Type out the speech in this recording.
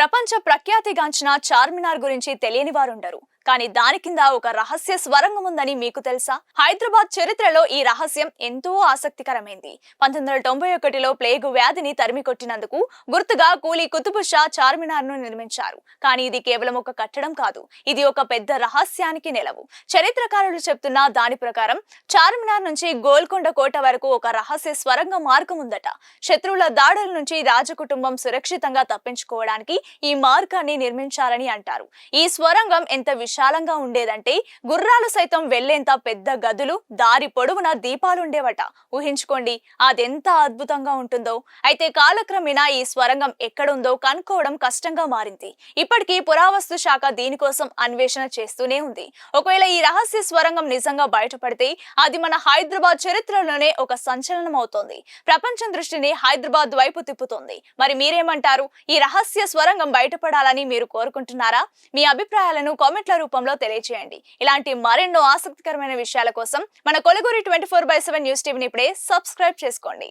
ప్రపంచ ప్రఖ్యాతిగాంచిన చార్మినార్ గురించి తెలియని వారుండరు. కానీ దాని కింద ఒక రహస్య స్వరంగం ఉందని మీకు తెలుసా? హైదరాబాద్ చరిత్రలో ఈ రహస్యం ఎంతో ఆసక్తికరమైంది. పంతొమ్మిది వందల తొంభై ఒకటిలో ప్లేగు వ్యాధిని తరిమి కొట్టినందుకు గుర్తుగా కూలీ కుతుబు షా చార్మినార్ను నిర్మించారు. కానీ ఇది కేవలం ఒక కట్టడం కాదు ఇది ఒక పెద్ద రహస్యానికి నెలవు. చరిత్రకారులు చెప్తున్న దాని ప్రకారం చార్మినార్ నుంచి గోల్కొండ కోట వరకు ఒక రహస్య స్వరంగ మార్గం ఉందట. శత్రువుల దాడుల నుంచి రాజకుటుంబం సురక్షితంగా తప్పించుకోవడానికి ఈ మార్గాన్ని నిర్మించారని అంటారు. ఈ స్వరంగం ఎంత విశాలంగా ఉండేదంటే గుర్రాలు సైతం వెళ్ళేంత పెద్ద గదులు దారి పొడవున దీపాలుండేవట. ఊహించుకోండి అదెంత అద్భుతంగా ఉంటుందో. అయితే కాలక్రమేణా ఈ స్వరంగం ఎక్కడుందో కనుక్కోవడం కష్టంగా మారింది. ఇప్పటికీ పురావస్తు శాఖ దీనికోసం అన్వేషణ చేస్తూనే ఉంది. ఒకవేళ ఈ రహస్య స్వరంగం నిజంగా బయటపడితే అది మన హైదరాబాద్ చరిత్రలోనే ఒక సంచలనం అవుతోంది ప్రపంచం దృష్టిని హైదరాబాద్ వైపు తిప్పుతోంది. మరి మీరేమంటారు? ఈ రహస్య స్వరంగం బయటపడాలని మీరు కోరుకుంటున్నారా? మీ అభిప్రాయాలను కామెంట్ల రూపంలో తెలియజేయండి ఇలాంటి మరెన్నో ఆసక్తికరమైన విషయాల కోసం మన కొలుగురి twenty four by seven news టీవీని ఇప్పుడే సబ్స్క్రైబ్ చేసుకోండి.